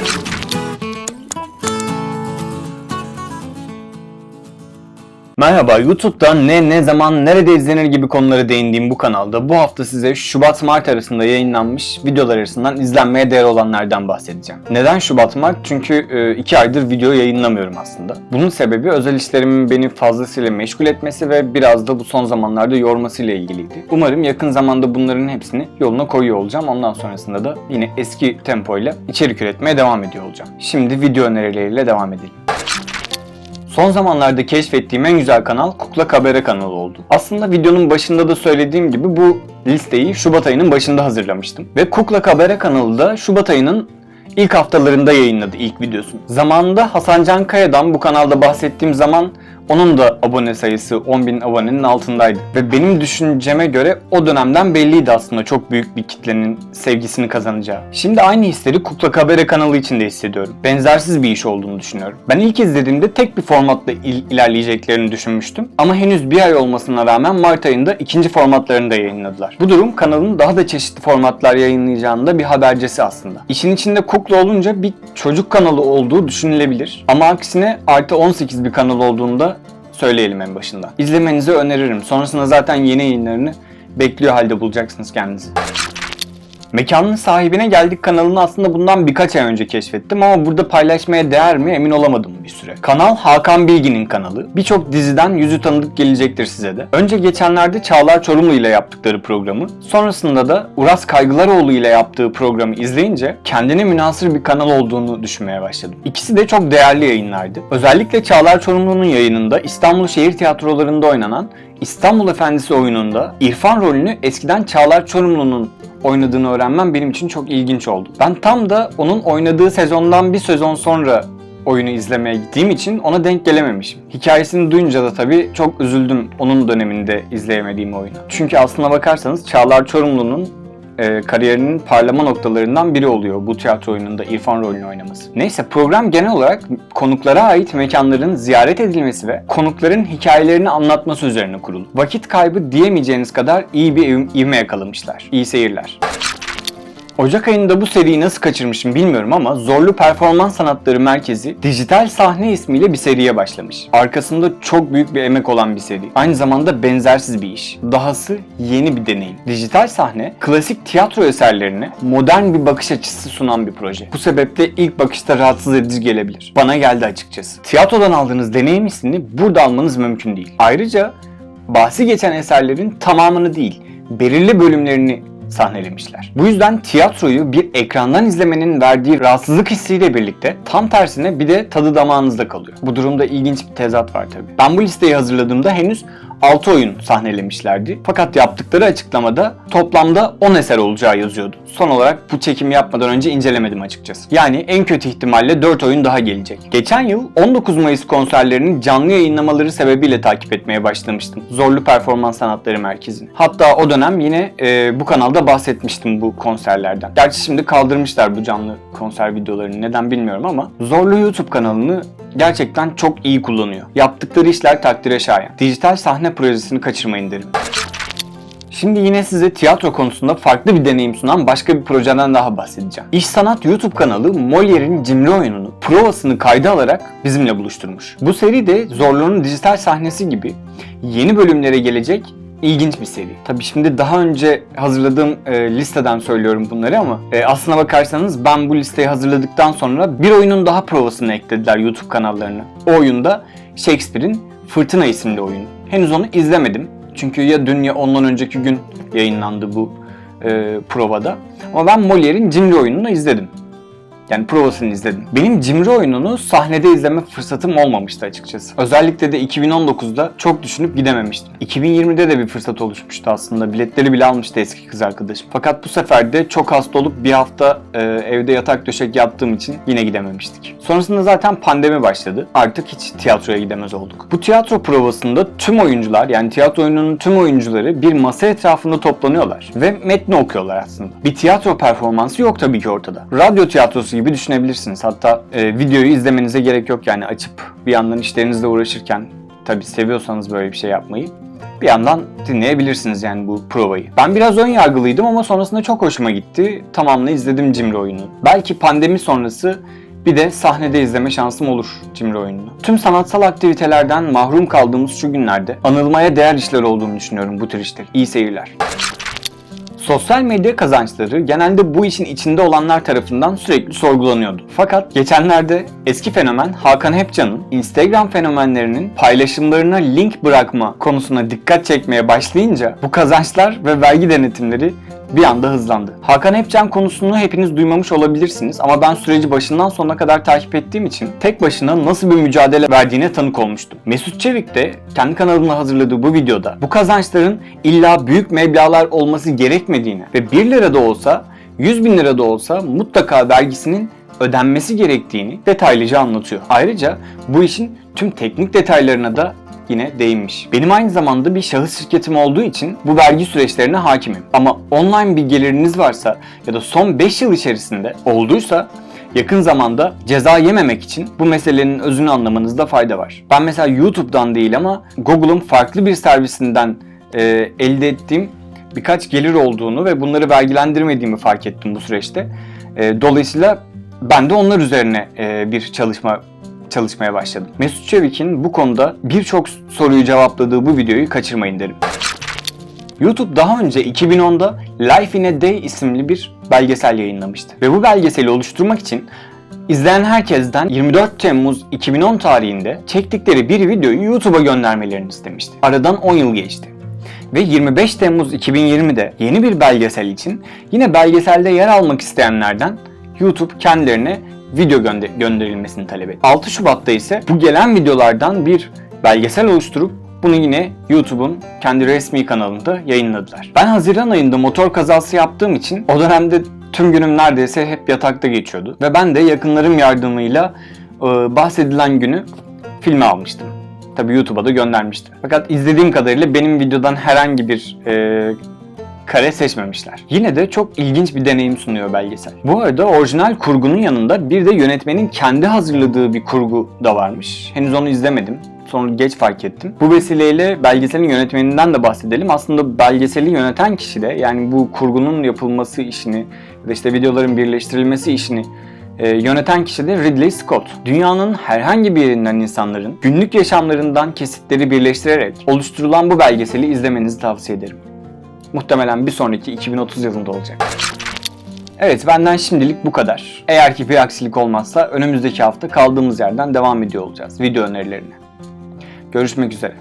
Thank you. Merhaba, YouTube'da ne, ne zaman, nerede izlenir gibi konuları değindiğim bu kanalda bu hafta size Şubat-Mart arasında yayınlanmış videolar arasından izlenmeye değer olanlardan bahsedeceğim. Neden Şubat-Mart? Çünkü 2 aydır video yayınlamıyorum aslında. Bunun sebebi özel işlerimin beni fazlasıyla meşgul etmesi ve biraz da bu son zamanlarda yormasıyla ilgiliydi. Umarım yakın zamanda bunların hepsini yoluna koyuyor olacağım. Ondan sonrasında da yine eski tempoyla içerik üretmeye devam ediyor olacağım. Şimdi video önerileriyle devam edelim. Son zamanlarda keşfettiğim en güzel kanal Kukla Kabare kanalı oldu. Aslında videonun başında da söylediğim gibi bu listeyi Şubat ayının başında hazırlamıştım. Ve Kukla Kabare kanalı da Şubat ayının ilk haftalarında yayınladı ilk videosunu. Zamanında Hasan Can Kaya'dan bu kanalda bahsettiğim zaman onun da abone sayısı 10.000 abonenin altındaydı. Ve benim düşünceme göre o dönemden belliydi aslında çok büyük bir kitlenin sevgisini kazanacağı. Şimdi aynı hisleri Kukla Kabare kanalı için de hissediyorum. Benzersiz bir iş olduğunu düşünüyorum. Ben ilk izlediğimde tek bir formatla il- ilerleyeceklerini düşünmüştüm. Ama henüz bir ay olmasına rağmen Mart ayında ikinci formatlarını da yayınladılar. Bu durum kanalın daha da çeşitli formatlar yayınlayacağının da bir habercisi aslında. İşin içinde Kukla olunca bir çocuk kanalı olduğu düşünülebilir. Ama aksine artı 18 bir kanal olduğunda söyleyelim en başında. İzlemenizi öneririm. Sonrasında zaten yeni yayınlarını bekliyor halde bulacaksınız kendinizi. Mekanın sahibine geldik kanalını aslında bundan birkaç ay önce keşfettim ama burada paylaşmaya değer mi emin olamadım bir süre. Kanal Hakan Bilgin'in kanalı. Birçok diziden yüzü tanıdık gelecektir size de. Önce geçenlerde Çağlar Çorumlu ile yaptıkları programı, sonrasında da Uras Kaygılaroğlu ile yaptığı programı izleyince kendine münasır bir kanal olduğunu düşünmeye başladım. İkisi de çok değerli yayınlardı. Özellikle Çağlar Çorumlu'nun yayınında İstanbul Şehir Tiyatroları'nda oynanan İstanbul Efendisi oyununda İrfan rolünü eskiden Çağlar Çorumlu'nun oynadığını öğrenmem benim için çok ilginç oldu. Ben tam da onun oynadığı sezondan bir sezon sonra oyunu izlemeye gittiğim için ona denk gelememişim. Hikayesini duyunca da tabii çok üzüldüm onun döneminde izleyemediğim oyunu. Çünkü aslına bakarsanız Çağlar Çorumlu'nun e, kariyerinin parlama noktalarından biri oluyor bu tiyatro oyununda İrfan rolünü oynaması. Neyse program genel olarak konuklara ait mekanların ziyaret edilmesi ve konukların hikayelerini anlatması üzerine kurulu. Vakit kaybı diyemeyeceğiniz kadar iyi bir iv- ivme yakalamışlar. İyi seyirler. Ocak ayında bu seriyi nasıl kaçırmışım bilmiyorum ama Zorlu Performans Sanatları Merkezi Dijital Sahne ismiyle bir seriye başlamış. Arkasında çok büyük bir emek olan bir seri. Aynı zamanda benzersiz bir iş. Dahası yeni bir deneyim. Dijital sahne, klasik tiyatro eserlerine modern bir bakış açısı sunan bir proje. Bu sebeple ilk bakışta rahatsız edici gelebilir. Bana geldi açıkçası. Tiyatrodan aldığınız deneyim hissini burada almanız mümkün değil. Ayrıca bahsi geçen eserlerin tamamını değil, belirli bölümlerini sahnelemişler. Bu yüzden tiyatroyu bir ekrandan izlemenin verdiği rahatsızlık hissiyle birlikte tam tersine bir de tadı damağınızda kalıyor. Bu durumda ilginç bir tezat var tabii. Ben bu listeyi hazırladığımda henüz 6 oyun sahnelemişlerdi. Fakat yaptıkları açıklamada toplamda 10 eser olacağı yazıyordu. Son olarak bu çekimi yapmadan önce incelemedim açıkçası. Yani en kötü ihtimalle 4 oyun daha gelecek. Geçen yıl 19 Mayıs konserlerinin canlı yayınlamaları sebebiyle takip etmeye başlamıştım. Zorlu Performans Sanatları Merkezi'ni. Hatta o dönem yine e, bu kanalda bahsetmiştim bu konserlerden. Gerçi şimdi kaldırmışlar bu canlı konser videolarını neden bilmiyorum ama Zorlu YouTube kanalını gerçekten çok iyi kullanıyor. Yaptıkları işler takdire şayan. Dijital sahne projesini kaçırmayın derim. Şimdi yine size tiyatro konusunda farklı bir deneyim sunan başka bir projeden daha bahsedeceğim. İş Sanat YouTube kanalı Molière'in cimri oyununu provasını kayda alarak bizimle buluşturmuş. Bu seri de Zorlu'nun dijital sahnesi gibi yeni bölümlere gelecek ilginç bir seri. Tabii şimdi daha önce hazırladığım e, listeden söylüyorum bunları ama e, aslına bakarsanız ben bu listeyi hazırladıktan sonra bir oyunun daha provasını eklediler YouTube kanallarına. O oyunda Shakespeare'in Fırtına isimli oyunu. Henüz onu izlemedim. Çünkü ya dün ya ondan önceki gün yayınlandı bu e, provada. Ama ben Molière'in Cimri oyununu izledim. Yani provasını izledim. Benim Cimri oyununu sahnede izleme fırsatım olmamıştı açıkçası. Özellikle de 2019'da çok düşünüp gidememiştim. 2020'de de bir fırsat oluşmuştu aslında. Biletleri bile almıştı eski kız arkadaşım. Fakat bu sefer de çok hasta olup bir hafta e, evde yatak döşek yattığım için yine gidememiştik. Sonrasında zaten pandemi başladı. Artık hiç tiyatroya gidemez olduk. Bu tiyatro provasında tüm oyuncular yani tiyatro oyununun tüm oyuncuları bir masa etrafında toplanıyorlar ve metni okuyorlar aslında. Bir tiyatro performansı yok tabii ki ortada. Radyo tiyatrosu gibi düşünebilirsiniz. Hatta e, videoyu izlemenize gerek yok yani açıp bir yandan işlerinizle uğraşırken tabii seviyorsanız böyle bir şey yapmayı bir yandan dinleyebilirsiniz yani bu provayı. Ben biraz ön yargılıydım ama sonrasında çok hoşuma gitti. Tamamını izledim Cimri oyunu. Belki pandemi sonrası bir de sahnede izleme şansım olur Cimri oyununu. Tüm sanatsal aktivitelerden mahrum kaldığımız şu günlerde anılmaya değer işler olduğunu düşünüyorum bu tür işler. İyi seyirler. Sosyal medya kazançları genelde bu işin içinde olanlar tarafından sürekli sorgulanıyordu. Fakat geçenlerde eski fenomen Hakan Hepcan'ın Instagram fenomenlerinin paylaşımlarına link bırakma konusuna dikkat çekmeye başlayınca bu kazançlar ve vergi denetimleri bir anda hızlandı. Hakan Hepcan konusunu hepiniz duymamış olabilirsiniz ama ben süreci başından sonuna kadar takip ettiğim için tek başına nasıl bir mücadele verdiğine tanık olmuştum. Mesut Çevik de kendi kanalında hazırladığı bu videoda bu kazançların illa büyük meblağlar olması gerekmediğini ve 1 lira da olsa 100 bin lira da olsa mutlaka vergisinin ödenmesi gerektiğini detaylıca anlatıyor. Ayrıca bu işin tüm teknik detaylarına da yine değinmiş. Benim aynı zamanda bir şahıs şirketim olduğu için bu vergi süreçlerine hakimim. Ama online bir geliriniz varsa ya da son 5 yıl içerisinde olduysa yakın zamanda ceza yememek için bu meselenin özünü anlamanızda fayda var. Ben mesela YouTube'dan değil ama Google'un farklı bir servisinden e, elde ettiğim birkaç gelir olduğunu ve bunları vergilendirmediğimi fark ettim bu süreçte. E, dolayısıyla ben de onlar üzerine e, bir çalışma çalışmaya başladım. Mesut Çevik'in bu konuda birçok soruyu cevapladığı bu videoyu kaçırmayın derim. YouTube daha önce 2010'da Life in a Day isimli bir belgesel yayınlamıştı. Ve bu belgeseli oluşturmak için izleyen herkesten 24 Temmuz 2010 tarihinde çektikleri bir videoyu YouTube'a göndermelerini istemişti. Aradan 10 yıl geçti. Ve 25 Temmuz 2020'de yeni bir belgesel için yine belgeselde yer almak isteyenlerden YouTube kendilerine video gönder- gönderilmesini talep etti. 6 Şubat'ta ise bu gelen videolardan bir belgesel oluşturup bunu yine YouTube'un kendi resmi kanalında yayınladılar. Ben Haziran ayında motor kazası yaptığım için o dönemde tüm günüm neredeyse hep yatakta geçiyordu. Ve ben de yakınlarım yardımıyla e, bahsedilen günü filme almıştım. Tabi YouTube'a da göndermiştim. Fakat izlediğim kadarıyla benim videodan herhangi bir e, kare seçmemişler. Yine de çok ilginç bir deneyim sunuyor belgesel. Bu arada orijinal kurgunun yanında bir de yönetmenin kendi hazırladığı bir kurgu da varmış. Henüz onu izlemedim. Sonra geç fark ettim. Bu vesileyle belgeselin yönetmeninden de bahsedelim. Aslında belgeseli yöneten kişi de yani bu kurgunun yapılması işini ya da işte videoların birleştirilmesi işini e, yöneten kişi de Ridley Scott. Dünyanın herhangi bir yerinden insanların günlük yaşamlarından kesitleri birleştirerek oluşturulan bu belgeseli izlemenizi tavsiye ederim. Muhtemelen bir sonraki 2030 yılında olacak. Evet benden şimdilik bu kadar. Eğer ki bir aksilik olmazsa önümüzdeki hafta kaldığımız yerden devam ediyor olacağız video önerilerine. Görüşmek üzere.